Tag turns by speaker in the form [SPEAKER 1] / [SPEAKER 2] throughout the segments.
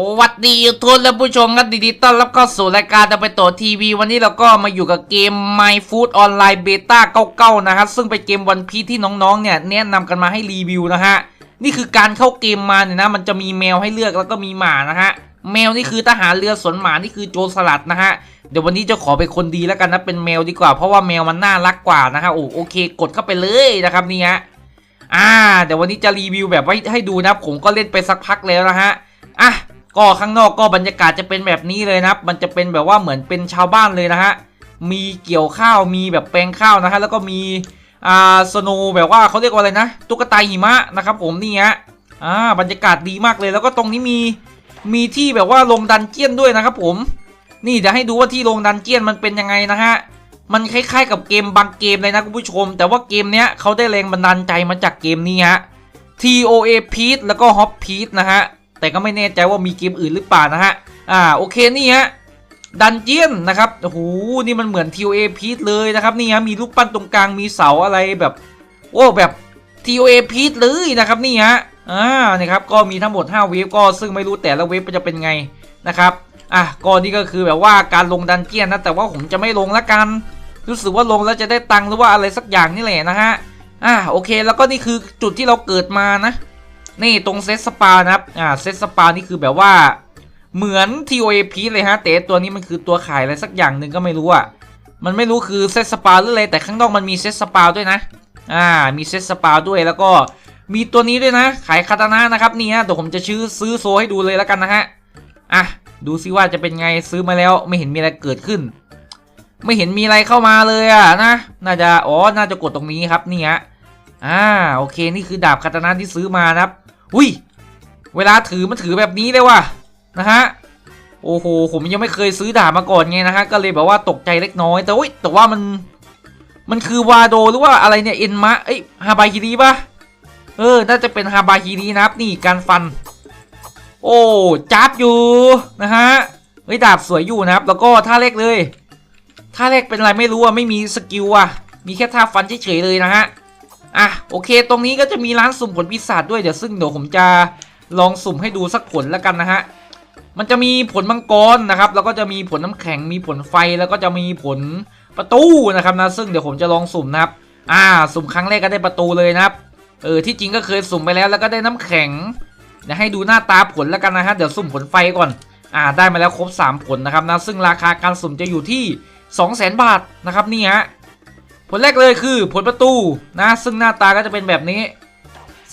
[SPEAKER 1] โอ้หวัดดียูทูบและผู้ชมกันดีๆต้อนรับเข้าสู่รายการดับเบิลโตทีวี วันนี้เราก็มาอยู่กับเกม My Food Online Beta 99 นะครับ ซึ่งเป็นเกมวันพีที่น้องๆ เนี่ย แนะนำกันมาให้รีวิวนะฮะ นี่คือการเข้าเกมมาเนี่ยนะ มันจะมีแมวให้เลือกแล้วก็มีหมานะฮะ แมวนี่คือทหารเรือสวนหมานี่คือโจรสลัดนะฮะ เดี๋ยววันนี้จะขอเป็นคนดีแล้วกันนะเป็นแมวดีกว่า เพราะว่าแมวมันน่ารักกว่านะฮะโอ้โอเค กดเข้าไปเลยนะครับนี่ฮะอ่าเดี๋ยววันนี้จะรีวิวแบบไว้ให้ดูนะ ผมก็เล่นไปสักพักแล้วนะฮะอะ ก็ข้างนอกก็บรรยากาศจะเป็นแบบนี้เลยนะครับ มันจะเป็นแบบว่าเหมือนเป็นชาวบ้านเลยนะฮะ มีเกี่ยวข้าว มีแบบแปลงข้าวนะฮะ แล้วก็มีอ่าสโนว์แบบว่าเขาเรียกว่าอะไรนะ ตุ๊กตาหิมะนะครับผมนี่ฮะ อ่า บรรยากาศดีมากเลย แล้วก็ตรงนี้มี มีที่แบบว่าลงดันเจียนด้วยนะครับผม นี่เดี๋ยวให้ดูว่าที่ลงดันเจียนมันเป็นยังไงนะฮะ มันคล้ายๆ กับเกมบางเกมเลยนะคุณผู้ชม แต่ว่าเกมเนี้ยเขาได้แรงบันดาลใจมาจากเกมนี้ฮะ TOA Peach แล้วก็ Hop Peach นะฮะ แต่ก็ไม่แน่ใจว่ามีเกมอื่นหรือเปล่านะฮะ อ่าโอเคนี่ฮะดันเจียนนะครับโอ้โหนี่มันเหมือน TOA Peach เลยนะครับนี่ฮะมีรูปปั้นตรงกลางมีเสาอะไรแบบโอ้แบบ TOA Peach เลยนะครับนี่ฮะอ่านี่ครับก็มีทั้งหมด5เวฟก็ซึ่งไม่รู้แต่ละเวฟจะเป็นไงนะครับอะก็นี่ก็คือแบบว่าการลงดันเจียนนะแต่ว่าผมจะไม่ลงละกัน รู้สึกว่าลงแล้วจะได้ตังค์หรือว่าอะไรสักอย่างนี่แหละนะฮะอ่าโอเคแล้วก็นี่คือจุดที่เราเกิดมานะ นี่ตรงเซตสปานะครับ อ่าเซตสปานี่คือแบบว่าเหมือน TOA พีเลยฮะแต่ตัวนี้มันคือตัวขายอะไรสักอย่างหนึ่งก็ไม่รู้อะ มันไม่รู้คือเซตสปาหรืออะไรแต่ข้างนอกมันมีเซตสปาด้วยนะ อ่า มีเซตสปาด้วยแล้วก็มีตัวนี้ด้วยนะ ขายคาตานะนะครับนี่ฮะเดี๋ยวผมจะชื่อซื้อโซให้ดูเลยแล้วกันนะฮะ อะ ดูซิว่าจะเป็นไงซื้อมาแล้วไม่เห็นมีอะไรเกิดขึ้น ไม่เห็นมีอะไรเข้ามาเลยอะนะ น่าจะ อ๋อ น่าจะกดตรงนี้ครับนี่ฮะ อ่า โอเค นี่คือดาบคาตานะที่ซื้อมานะครับ อุ้ย เวลาถือมันถือแบบนี้เลยว่ะนะฮะโอ้โหผมยังไม่เคยซื้อดาบมาก่อนไงนะฮะก็เลยแบบว่าตกใจเล็กน้อย แต่อุ้ยแต่ว่ามันมันคือวาโดหรือว่าอะไรเนี่ยเอ็นมะเอ้ยฮาบาฮิรีปะเออ น่าจะเป็นฮาบาฮิรีนะครับนี่การฟัน โอ้จับอยู่นะฮะเฮ้ยดาบสวยอยู่นะครับ แล้วก็ท่าแรกเลยท่าแรกเป็นอะไรไม่รู้อะไม่มีสกิลอะมีแค่ท่าฟันเฉยๆเลยนะฮะ อะโอเค ตรงนี้ก็จะมีร้านสุ่มผลปีศาจด้วยเดี๋ยวซึ่งเดี๋ยวผมจะลองสุ่มให้ดูสักผลแล้วกันนะฮะมันจะมีผลมังกรนะครับแล้วก็จะมีผลน้ำแข็งมีผลไฟแล้วก็จะมีผลประตูนะครับนะซึ่งเดี๋ยวผมจะลองสุ่มนะครับ อ่า สุ่มครั้งแรกก็ได้ประตูเลยนะครับเออที่จริงก็เคยสุ่มไปแล้วแล้วก็ได้น้ำแข็งเดี๋ยวให้ดูหน้าตาผลแล้วกันนะฮะเดี๋ยวสุ่มผลไฟก่อน อ่าได้มาแล้วครบ 3 ผลนะครับนะซึ่งราคาการสุ่มจะอยู่ที่ 200,000 บาทนะครับนี่ฮะ ผลแรกเลยคือผลประตูนะ ซึ่งหน้าตาก็จะเป็นแบบนี้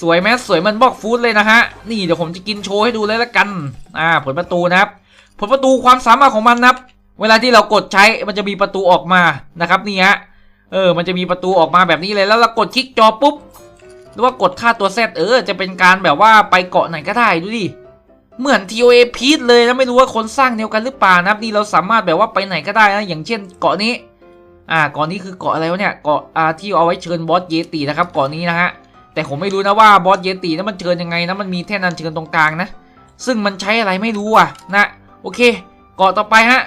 [SPEAKER 1] สวยไหมสวยมันบอกฟูดเลยนะฮะ นี่เดี๋ยวผมจะกินโชว์ให้ดูเลยละกันอ่าผลประตูนะครับ ผลประตูความสามารถของมันนะครับ เวลาที่เรากดใช้มันจะมีประตูออกมานะครับนี่ฮะเออ มันจะมีประตูออกมาแบบนี้เลยแล้วเรากดคลิกจอปุ๊บหรือว่ากดค่าตัวแซดเออจะเป็นการแบบว่าไปเกาะไหนก็ได้ดูดิเหมือน TOA พีทเลยนะไม่รู้ว่าคนสร้างเดียวกันหรือเปล่านะครับนี่เราสามารถแบบว่าไปไหนก็ได้นะอย่างเช่นเกาะนี้ อ่ากาะนี้คือเกาะอะไรวะเนี่ยเกาะอ่าที่เอาไว้เชิญบอสเยตินะครับเกาะนี้นะฮะแต่ผมไม่รู้นะว่าบอสเยตินั้นมันเชิญยังไงนะมันมีแท่นอันเชิญตรงกลางนะ ซึ่งมันใช้อะไรไม่รู้อะนะโอเค เกาะต่อไปฮะ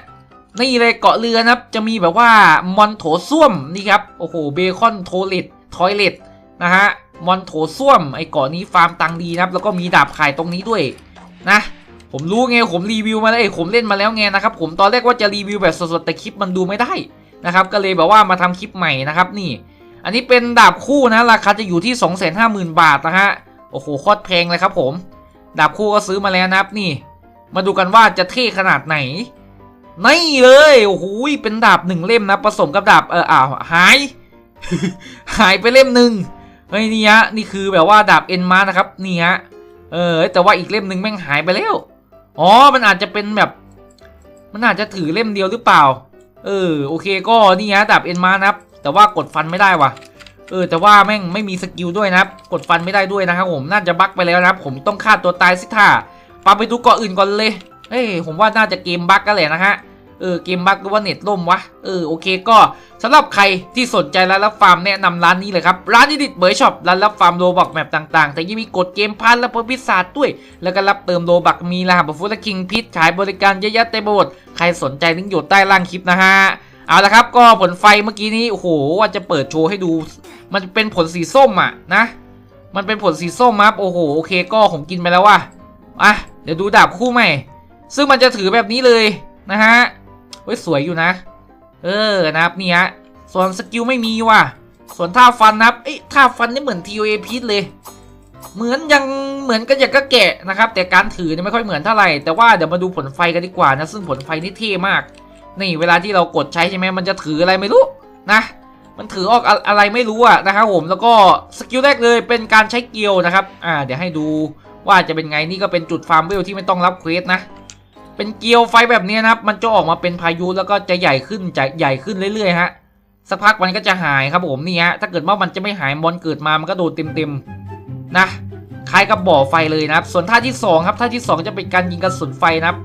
[SPEAKER 1] นี่เลยเกาะเรือนะครับจะมีแบบว่ามอนโถส้วมนี่ครับโอ้โหเบคอนโทเลตทอยเลตนะฮะมอนโถส้วมไอ้เกาะนี้ฟาร์มตังดีนะครับแล้วก็มีดาบขายตรงนี้ด้วยนะผมรู้ไงผมรีวิวมาแล้วเอ้ผมเล่นมาแล้วไงนะครับผมตอนแรกว่าจะรีวิวแบบสดๆแต่คลิปมันดูไม่ได้ นะครับก็เลยแบบว่ามาทำคลิปใหม่นะครับนี่ อันนี้เป็นดาบคู่นะราคาจะอยู่ที่ 250,000 บาทนะฮะโอ้โหโคตรแพงเลยครับผม ดาบคู่ก็ซื้อมาแล้วนะครับนี่ มาดูกันว่าจะเท่ขนาดไหนนี่เลยโอ้โหเป็นดาบหนึ่งเล่มนะผสมกับดาบเอออ้าวหาย หายไปเล่มหนึ่งเฮ้ยนี่ฮะนี่คือแบบว่าดาบเอ็นมานะครับนี่ฮะเออแต่ว่าอีกเล่มหนึ่งแม่งหายไปแล้วอ๋อมันอาจจะเป็นแบบ มันอาจจะถือเล่มเดียวหรือเปล่า เออโอเคก็นี่ฮะดาบเอ็นมานะครับ แต่ว่ากดฟันไม่ได้ว่ะ เออแต่ว่าแม่งไม่มีสกิลด้วยนะครับ กดฟันไม่ได้ด้วยนะครับผมน่าจะบั๊กไปแล้วนะครับ ผมต้องฆ่าตัวตายสิท่าปาไปดูเกาะอื่นก่อนเลยเอ้ยผมว่าน่าจะเกมบั๊กกันแหละนะฮะ เออเกมบั๊กหรือว่าเน็ตล่มวะเออโอเคก็สำหรับใครที่สนใจร้านรับฟาร์มแนะนำร้านนี้เลยครับ ร้านนิดิตเบย์ช็อปร้านรับฟาร์มโลบอกแมปต่างๆ แต่ยังมีกดเกมพันและเพิ่มพิศาจด้วย แล้วก็รับเติมโลบักมีรหัสบัฟฟูและคิงพิทขายบริการเยอะแยะเต็มไปหมดใครสนใจลิงก์อยู่ใต้ล่างคลิปนะฮะเอาละครับก็ผลไฟเมื่อกี้นี้โอ้โหว่าจะเปิดโชว์ให้ดู มันเป็นผลสีส้มอะนะ มันเป็นผลสีส้มครับโอ้โหโอเคก็ผมกินไปแล้วว่ะอะเดี๋ยวดูดาบคู่ใหม่ ซึ่งมันจะถือแบบนี้เลยนะฮะ ฮ้ยสวยอยู่นะ เออนะครับนี่ฮะส่วนสกิลไม่มีว่ะ ส่วนท่าฟันนะครับเอ้ท่าฟันนี่เหมือน TOA พีทเลย เหมือนยังเหมือนกันอย่างก็แกะนะครับ แต่การถือเนี่ยไม่ค่อยเหมือนเท่าไหร่แต่ว่าเดี๋ยวมาดูผลไฟกันดีกว่านะซึ่งผลไฟนี่เท่มาก นี่เวลาที่เรากดใช้ใช่ไหมมันจะถืออะไรไม่รู้นะมันถือออกอะอะไรไม่รู้อะนะครับผมแล้วก็สกิลแรกเลยเป็นการใช้เกียวนะครับ อ่า เดี๋ยวให้ดูว่าจะเป็นไงนี่ก็เป็นจุดฟาร์มเวลที่ไม่ต้องรับเควสนะ เป็นเกลียวไฟแบบนี้นะครับ มันจะออกมาเป็นพายุแล้วก็จะใหญ่ขึ้นจะใหญ่ขึ้นเรื่อยๆฮะสักพักมันก็จะหายครับผมนี่ฮะถ้าเกิดว่ามันจะไม่หายมอนเกิดมามันก็โดนเต็มๆนะคล้ายกับบ่อไฟเลยนะครับ ส่วนท่าที่สองครับท่าที่สองจะเป็นการยิงกระสุนไฟนะครับ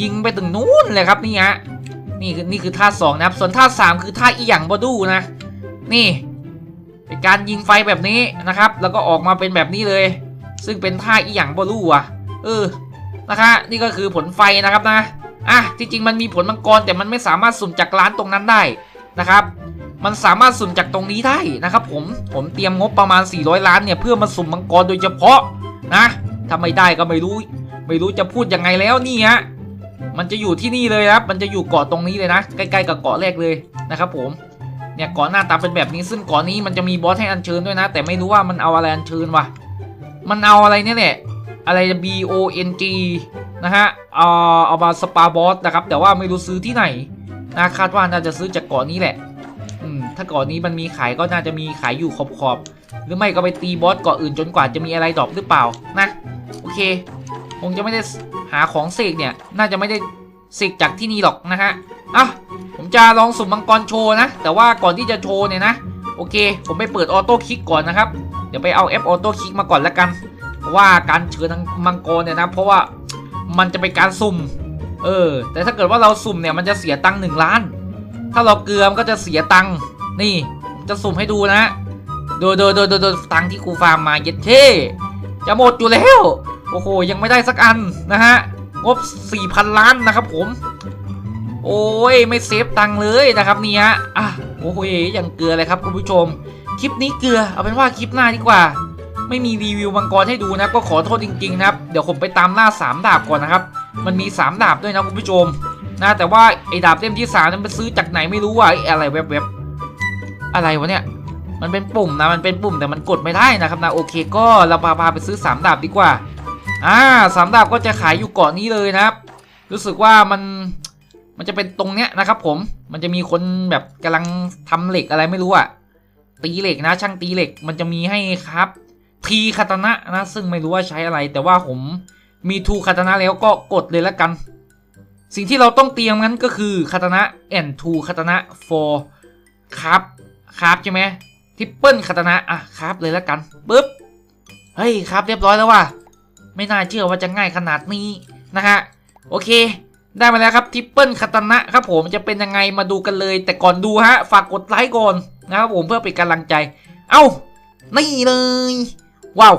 [SPEAKER 1] ยิงไปถึงนู้นเลยครับนี่ฮะนี่คือนี่คือท่าสองนะครับ ส่วนท่าสามคือท่าอีหยังบอดูนะ นี่ เป็นการยิงไฟแบบนี้นะครับ แล้วก็ออกมาเป็นแบบนี้เลย ซึ่งเป็นท่าอีหยังบอดูอะเออ นะคะนี่ก็คือผลไฟนะครับนะอะที่จริงมันมีผลมังกรแต่มันไม่สามารถสุ่มจากร้านตรงนั้นได้นะครับ มันสามารถสุ่มจากตรงนี้ได้นะครับ ผมผมเตรียมงบประมาณ 400 ล้านเนี่ยเพื่อมาสุ่มมังกรโดยเฉพาะนะถ้าไม่ได้ก็ไม่รู้ ไม่รู้จะพูดยังไงแล้วนี่ฮะมันจะอยู่ที่นี่เลยครับ มันจะอยู่เกาะตรงนี้เลยนะ ใกล้ๆกับเกาะแรกเลยนะครับผมเนี่ยเกาะหน้าตาเป็นแบบนี้ซึ่งเกาะนี้มันจะมีบอสให้อัญเชิญด้วยนะ แต่ไม่รู้ว่ามันเอาอะไรอัญเชิญวะมันเอาอะไรเนี่ยแหละ อะไร B O N G นะฮะเอาเอามาสปาบอสนะครับ แต่ว่าไม่รู้ซื้อที่ไหนนะคาดว่าน่าจะซื้อจากเกาะนี้แหละ อืม ถ้าเกาะนี้มันมีขายก็น่าจะมีขายอยู่ขอบๆหรือไม่ก็ไปตีบอสเกาะอื่นจนกว่าจะมีอะไรดรอปหรือเปล่านะโอเคคงจะไม่ได้หาของเสกเนี่ย น่าจะไม่ได้เสกจากที่นี่หรอกนะฮะอะผมจะลองสุ่มมังกรโชว์นะ แต่ว่าก่อนที่จะโชว์เนี่ยนะ โอเค ผมไปเปิดออโต้คลิกก่อนนะครับ เดี๋ยวไปเอา F อปออโต้คลิกมาก่อนล้วกัน ว่าการเชิญมังกรเนี่ยนะ เพราะว่ามันจะเป็นการสุ่ม เออ แต่ถ้าเกิดว่าเราสุ่มเนี่ยมันจะเสียตังค์หนึ่งล้าน ถ้าเราเกลือมนก็จะเสียตังค์นี่จะสุ่มให้ดูนะโดยโดยโดยโดยตังค์ที่กูฟาร์มมาเย็ดเท่จะหมดอยู่แล้ว โอ้โหยังไม่ได้สักอันนะฮะงบ 4,000 ล้านนะครับผม โอ้ยไม่เซฟตังค์เลยนะครับนี่ฮะอะโอ้โหยังเกลือเลยครับคุณผู้ชม คลิปนี้เกลือเอาเป็นว่าคลิปหน้าดีกว่า ไม่มีรีวิวมังกรให้ดูนะก็ขอโทษจริงๆนะครับ เดี๋ยวผมไปตามล่าสามดาบก่อนนะครับ มันมีสามดาบด้วยนะคุณผู้ชมนะแต่ว่าไอ้ดาบเล่มที่สามนั้นไปซื้อจากไหนไม่รู้อะไอ้อะไรแวบๆอะไรวะเนี่ยมันเป็นปุ่มนะมันเป็นปุ่มแต่มันกดไม่ได้นะครับนะโอเคก็เราพาพาไปซื้อสามดาบดีกว่าอ่าสามดาบก็จะขายอยู่เกาะนี้เลยนะครับ รู้สึกว่ามันมันจะเป็นตรงเนี้ยนะครับผมมันจะมีคนแบบกำลังทำเหล็กอะไรไม่รู้อะตีเหล็กนะ ช่างตีเหล็กมันจะมีให้ครับ ทีคาตานะนะ ซึ่งไม่รู้ว่าใช้อะไร แต่ว่าผมมีทูคาตานะแล้วก็กดเลยล้วกัน สิ่งที่เราต้องเตรียมนั้นก็คือคาตานะแอนทูคาตานะ for ครับครับใช่ไหมทิปเปิลคาตานะอะครับเลยล้วกันปึ๊บเฮ้ยครับเรียบร้อยแล้วว่ะไม่น่าเชื่อว่าจะง่ายขนาดนี้นะฮะโอเคได้มาแล้วครับทิปเปิลคาตานะครับผมจะเป็นยังไงมาดูกันเลย แต่ก่อนดูฮะ ฝากกดไลค์ก่อนนะครับผมเพื่อเป็นกำลังใจ เอ้า นี่เลย ว้าว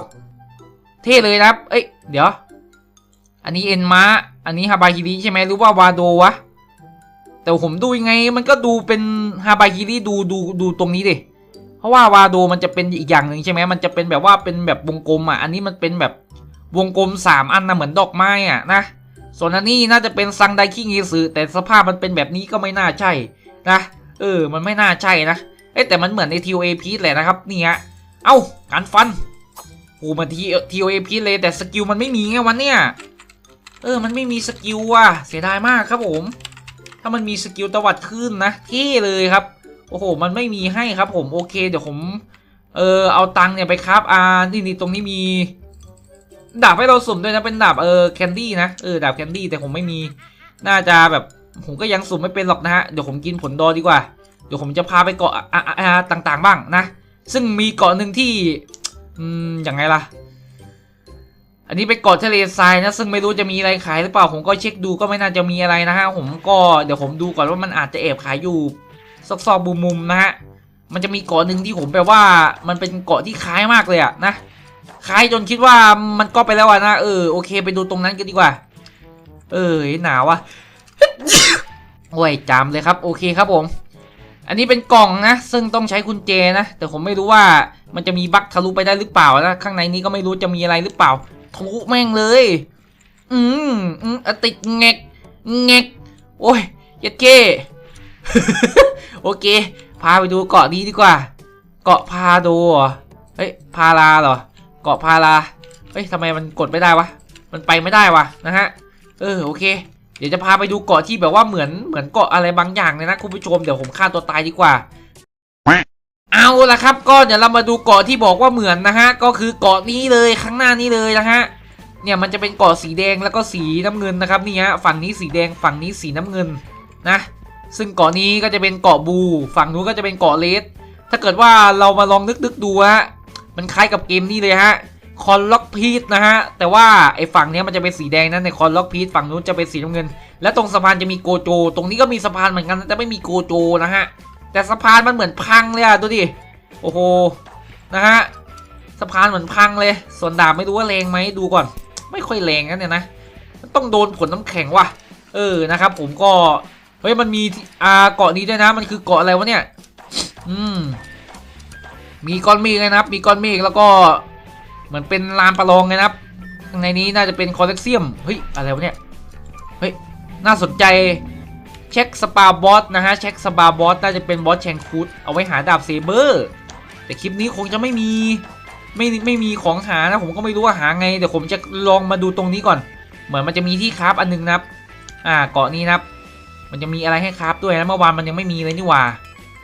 [SPEAKER 1] เท่เลยนะครับ เอ้ย เดี๋ยว อันนี้เอ็นมาอันนี้ฮาบาฮิริใช่ไหมหรือว่าวาโดวะ แต่ผมดูยังไงมันก็ดูเป็นฮาบาฮิริดูดูดูตรงนี้ดิ เพราะว่าวาโดมันจะเป็นอีกอย่างหนึ่งใช่ไหมมันจะเป็นแบบว่าเป็นแบบวงกลมอะ อันนี้มันเป็นแบบวงกลมสามอันนะเหมือนดอกไม้อะนะ ส่วนอันนี้น่าจะเป็นซังไดคิงิสึแต่สภาพมันเป็นแบบนี้ก็ไม่น่าใช่นะ เออ มันไม่น่าใช่นะ เอ้แต่มันเหมือนใน TOA พีแหละนะครับ นี่ฮะ เอ้าการฟัน โอ้มันที TOA พีเลยแต่สกิลมันไม่มีไงวันเนี้ยเออมันไม่มีสกิลว่ะเสียดายมากครับผม ถ้ามันมีสกิลตวัดขึ้นนะเท่เลยครับ โอ้โห มันไม่มีให้ครับผมโอเคเดี๋ยวผมเออเอาตังเนี่ยไปครับอ่านี่นี่ตรงนี้มีดาบให้เราสุ่มด้วยนะเป็นดาบเออแคนดี้นะเออดาบแคนดี้แต่ผมไม่มี น่าจะแบบผมก็ยังสุ่มไม่เป็นหรอกนะฮะเดี๋ยวผมกินผลดอดีกว่า เดี๋ยวผมจะพาไปเกาะอะอะอะต่างๆบ้างนะ ซึ่งมีเกาะหนึ่งที่ อืมอย่างไงล่ะ อันนี้เป็นเกาะทะเลทรายนะ ซึ่งไม่รู้จะมีอะไรขายหรือเปล่า ผมก็เช็คดูก็ไม่น่าจะมีอะไรนะฮะ ผมก็เดี๋ยวผมดูก่อนว่ามันอาจจะแอบขายอยู่ซอกซอกมุมๆนะฮะ มันจะมีเกาะหนึ่งที่ผมแปลว่า มันเป็นเกาะที่คล้ายมากเลยอะนะ คล้ายจนคิดว่ามันก็ไปแล้วอะนะ เออโอเคไปดูตรงนั้นกันดีกว่า เออหนาวอะโอ้ยจามเลยครับ โอเคครับผม อันนี้เป็นกล่องนะ ซึ่งต้องใช้กุญแจนะ แต่ผมไม่รู้ว่า มันจะมีบั๊กทะลุไปได้หรือเปล่านะข้างในนี้ก็ไม่รู้จะมีอะไรหรือเปล่าทะลุแม่งเลย อืมอืมอะติดแงกแงกโอ้ยยัดเก้โอเค พาไปดูเกาะนี้ดีกว่า เกาะพาโดเอเฮ้ยพาลาเหรอ เกาะพาลาเฮ้ยทำไมมันกดไม่ได้วะ มันไปไม่ได้วะนะฮะ เออโอเค เดี๋ยวจะพาไปดูเกาะที่แบบว่าเหมือนเหมือนเกาะอะไรบางอย่างเลยนะคุณผู้ชม เดี๋ยวผมฆ่าตัวตายดีกว่า เอาละครับก็เดี๋ยวเรามาดูเกาะที่บอกว่าเหมือนนะฮะก็คือเกาะนี้เลยข้างหน้านี้เลยนะฮะเนี่ยมันจะเป็นเกาะสีแดงแล้วก็สีน้ำเงินนะครับนี่ฮะฝั่งนี้สีแดงฝั่งนี้สีน้ำเงินนะ ซึ่งเกาะนี้ก็จะเป็นเกาะบู ฝั่งนู้นก็จะเป็นเกาะเลสถ้าเกิดว่าเรามาลองนึกนึกๆดูฮะมันคล้ายกับเกมนี้เลยฮะคอนล็อกพีทนะฮะแต่ว่าไอ้ฝั่งนี้มันจะเป็นสีแดงนะในคอนล็อกพีทฝั่งนู้นจะเป็นสีน้ำเงิน และตรงสะพานจะมีโกโจ ตรงนี้ก็มีสะพานเหมือนกันแต่ไม่มีโกโจนะฮะ แต่สะพานมันเหมือนพังเลยอะดูดิ โอ้โห นะฮะ สะพานเหมือนพังเลย ส่วนดาบไม่รู้ว่าแรงไหมดูก่อน ไม่ค่อยแรงนะเนี่ยนะ ต้องโดนผลน้ำแข็งว่ะ เออ นะครับผมก็ เฮ้ย มันมีอ่าเกาะนี้ด้วยนะ มันคือเกาะอะไรวะเนี่ย อืม มีก้อนเมฆนะครับ มีก้อนเมฆแล้วก็ เหมือนเป็นลานประลองไงนะครับข้างในนี้น่าจะเป็นคอลเลกเซียม เฮ้ย อะไรวะเนี่ย เฮ้ย น่าสนใจ เช็คสปาบอสนะฮะ เช็คสปาบอสน่าจะเป็นบอสแชงคูดเอาไว้หาดาบเซเบอร์ แต่คลิปนี้คงจะไม่มีไม่ไม่มีของหานะผมก็ไม่รู้ว่าหาไงเดี๋ยวผมจะลองมาดูตรงนี้ก่อน เหมือนมันจะมีที่คราฟอันหนึงนะครับ อ่าเกาะนี้นะครับ มันจะมีอะไรให้คราฟด้วยนะเมื่อวานมันยังไม่มีเลยนี่ว่า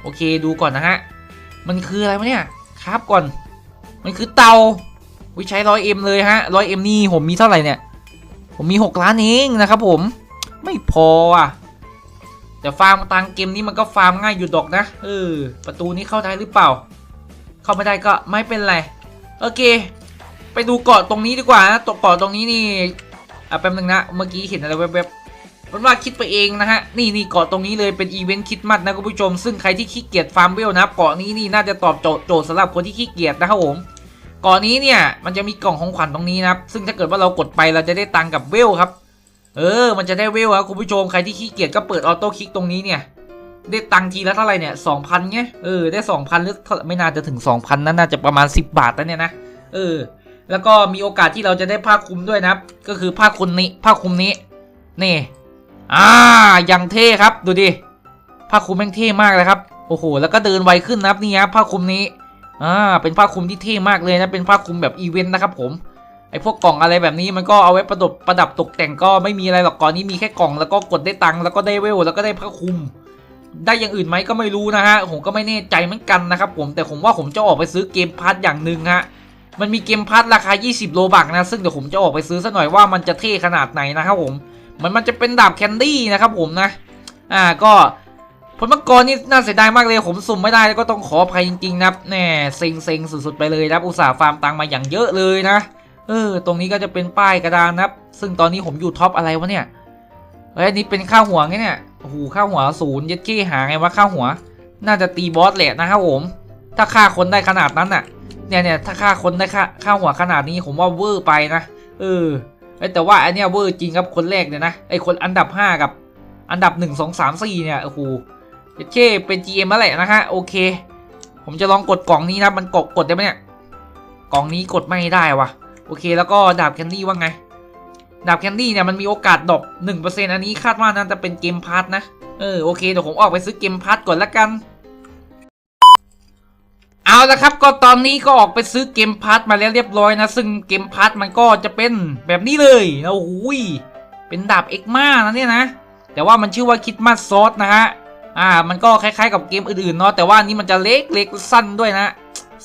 [SPEAKER 1] โอเคดูก่อนนะฮะมันคืออะไรวะเนี่ยคราฟก่อน มันคือเตาวิใช้ร้อยเอ็มเลยฮะร้อยเอ็มนี่ผมมีเท่าไหร่เนี่ย ผมมีหกล้านเองนะครับผม ไม่พออะ แต่ฟาร์มตังเกมนี้มันก็ฟาร์มง่ายอยู่ดอกนะเออประตูนี้เข้าได้หรือเปล่า เข้าไม่ได้ก็ไม่เป็นไรโอเค ไปดูเกาะตรงนี้ดีกว่านะตัวเกาะตรงนี้นี่อะแป๊บนึงนะเมื่อกี้เห็นอะไรแวบๆมันว่าคิดไปเองนะฮะนี่นี่เกาะตรงนี้เลยเป็นอีเวนต์คิดมัดนะคุณผู้ชม ซึ่งใครที่ขี้เกียจฟาร์มเวลนะเกาะนี้นี่น่าจะตอบโจทย์สำหรับคนที่ขี้เกียจนะครับผมเกาะนี้เนี่ยมันจะมีกล่องของขวัญตรงนี้นะครับ ซึ่งถ้าเกิดว่าเรากดไปเราจะได้ตังค์กับเวลครับ เออ มันจะได้เวลครับคุณผู้ชม ใครที่ขี้เกียจก็เปิดออโต้คลิกตรงนี้เนี่ย ได้ตังทีละเท่าไหร่เนี่ยสองพันเงี้ย เออ ได้สองพันหรือไม่น่าจะถึงสองพันนั่นน่าจะประมาณสิบบาทแล้วเนี่ยนะ เออ แล้วก็มีโอกาสที่เราจะได้ผ้าคลุมด้วยนะ ก็คือผ้าคลุมนี้ ผ้าคลุมนี้ นี่ อ่า อย่างเท่ครับ ดูดิ ผ้าคลุมแม่งเท่มากเลยครับ โอ้โห แล้วก็เดินไวขึ้นนะครับนี่ครับผ้าคลุมนี้ อ่า เป็นผ้าคลุมที่เท่มากเลยนะ เป็นผ้าคลุมแบบอีเวนต์นะครับผม ไอพวกกล่องอะไรแบบนี้มันก็เอาไว้ประดับประดับตกแต่งก็ไม่มีอะไรหรอกก่อนนี้มีแค่กล่องแล้วก็กดได้ตังค์แล้วก็ได้เวลแล้วก็ได้ผ้าคลุม ได้อย่างอื่นไหมก็ไม่รู้นะฮะผมก็ไม่แน่ใจเหมือนกันนะครับผมแต่ผมว่าผมจะออกไปซื้อเกมพาร์ทอย่างหนึ่งฮะมันมีเกมพาร์ทราคา 20 โลบักนะ ซึ่งเดี๋ยวผมจะออกไปซื้อซะหน่อยว่ามันจะเท่ขนาดไหนนะครับผมมันมันจะเป็นดาบแคนดี้นะครับผมนะอ่าก็ผลมังกรนี่น่าเสียดายมากเลยผมสุ่มไม่ได้แล้วก็ต้องขออภัยจริงๆนะแน่เซ็งเซ็งสุดๆไปเลยนะอุตส่าห์ฟาร์มตังมาอย่างเยอะเลยนะ เออ ตรงนี้ก็จะเป็นป้ายกระดานนะครับ ซึ่งตอนนี้ผมอยู่ท็อปอะไรวะเนี่ยเฮ้ยอันนี้เป็นข้าวหัวไงเนี่ยโอ้โหข้าวหัวศูนย์ยัดกี้หาไงวะข้าวหัว น่าจะตีบอสแหละนะครับผม ถ้าฆ่าคนได้ขนาดนั้นน่ะ เนี่ยเนี่ยถ้าฆ่าคนได้ค่าข้าวหัวขนาดนี้ผมว่าเวอร์ไปนะ เออแต่ว่าอันเนี้ยเวอร์จริงครับคนแรกเนี่ยนะ ไอคนอันดับ 5 กับ อันดับ 1 2 3 4 เนี่ย โอ้โหยัดกี้เป็น GM แล้วแหละนะฮะ โอเค ผมจะลองกดกล่องนี้นะ มันกดกดได้ไหมเนี่ย กล่องนี้กดไม่ได้วะ โอเคแล้วก็ดาบแคนดี้ว่าไง ดาบแคนดี้เนี่ยมันมีโอกาสดรอป1%อันนี้คาดว่าน่าจะเป็นเกมพาร์ทนะ เออโอเคเดี๋ยวผมออกไปซื้อเกมพาร์ทก่อนละกันเอาละครับก็ตอนนี้ก็ออกไปซื้อเกมพาร์ทมาแล้วเรียบร้อยนะ ซึ่งเกมพาร์ทมันก็จะเป็นแบบนี้เลยนะโอ้โหยเป็นดาบเอ็กมานะเนี่ยนะ แต่ว่ามันชื่อว่าคิดมาซอสนะฮะอ่ามันก็คล้ายๆกับเกมอื่นๆเนาะแต่ว่านี้มันจะเล็กเล็กสั้นด้วยนะ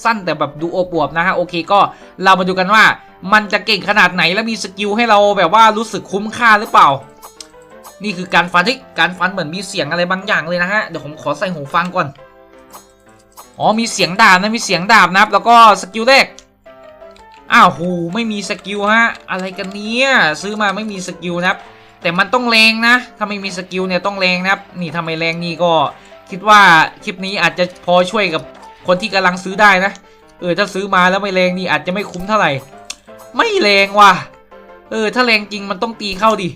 [SPEAKER 1] สั้นแต่แบบดูอบอวบนะฮะโอเคก็เรามาดูกันว่า มันจะเก่งขนาดไหนและมีสกิลให้เราแบบว่ารู้สึกคุ้มค่าหรือเปล่า นี่คือการฟันที่การฟันเหมือนมีเสียงอะไรบางอย่างเลยนะฮะ เดี๋ยวผมขอใส่หูฟังก่อน อ๋อมีเสียงดาบนะมีเสียงดาบนะครับ แล้วก็สกิลแรก อ้าวหูไม่มีสกิลฮะ อะไรกันเนี้ยซื้อมาไม่มีสกิลนะครับ แต่มันต้องแรงนะ ถ้าไม่มีสกิลเนี่ยต้องแรงนะครับ นี่ทำไมแรงนี่ก็คิดว่าคลิปนี้อาจจะพอช่วยกับคนที่กำลังซื้อได้นะ เออถ้าซื้อมาแล้วไม่แรงนี่อาจจะไม่คุ้มเท่าไหร่ ไม่แรงว่ะ เออ ถ้าแรงจริงมันต้องตีเข้าดิ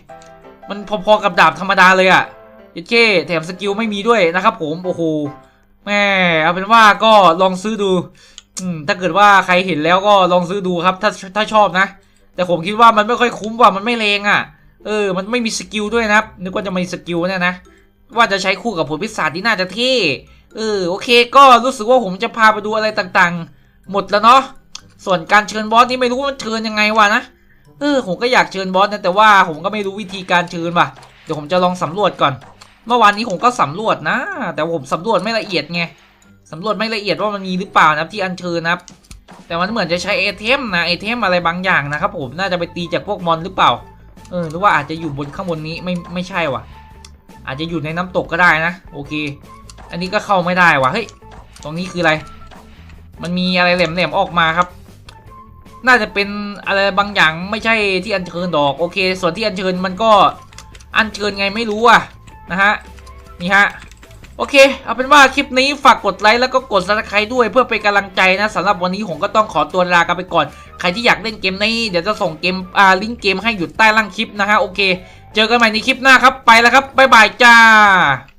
[SPEAKER 1] มันพอๆกับดาบธรรมดาเลยอะ่ะเจ๊เแถมสกิลไม่มีด้วยนะครับผม โอ้โห แม่เอาเป็นว่าก็ลองซื้อดู อืม ถ้าเกิดว่าใครเห็นแล้วก็ลองซื้อดูครับ ถ้าถ้าชอบนะ แต่ผมคิดว่ามันไม่ค่อยคุ้มว่ะ มันไม่แรงอะ เออ มันไม่มีสกิลด้วยนะครับ นึกว่าจะมีสกิลเนี่ยนะ ว่าจะใช้คู่กับผลพิศาจที่น่าจะเท่ เออ โอเค ก็รู้สึกว่าผมจะพาไปดูอะไรต่างๆ หมดแล้วเนาะ ส่วนการเชิญบอสนี่ไม่รู้ว่ามันเชิญยังไงวะนะ เออผมก็อยากเชิญบอสนะแต่ว่าผมก็ไม่รู้วิธีการเชิญว่ะ เดี๋ยวผมจะลองสำรวจก่อน เมื่อวานนี้ผมก็สำรวจนะ แต่ผมสำรวจไม่ละเอียดไงสำรวจไม่ละเอียดว่ามันมีหรือเปล่านะที่อัญเชิญนะแต่มันเหมือนจะใช้เอเทมนะเอเทมอะไรบางอย่างนะครับผมน่าจะไปตีจากพวกมอนหรือเปล่า เออหรือว่าอาจจะอยู่บนข้างบนนี้ไม่ไม่ใช่ว่ะ อาจจะอยู่ในน้ำตกก็ได้นะ โอเค อันนี้ก็เข้าไม่ได้ว่ะเฮ้ยตรงนี้คืออะไร มันมีอะไรแหลมๆออกมาครับ น่าจะเป็นอะไรบางอย่างไม่ใช่ที่อัญเชิญดอกโอเค ส่วนที่อัญเชิญมันก็อัญเชิญไงไม่รู้อะนะฮะนี่ฮะโอเค เอาเป็นว่าคลิปนี้ฝากกดไลค์แล้วก็กดซับสไครต์ด้วยเพื่อเป็นกำลังใจนะสำหรับวันนี้ผมก็ต้องขอตัวลากันไปก่อน ใครที่อยากเล่นเกมนี้เดี๋ยวจะส่งเกมอ่าลิงก์เกมให้อยู่ใต้ล่างคลิปนะฮะโอเค เจอกันใหม่ในคลิปหน้าครับไปแล้วครับบ๊ายบายจ้า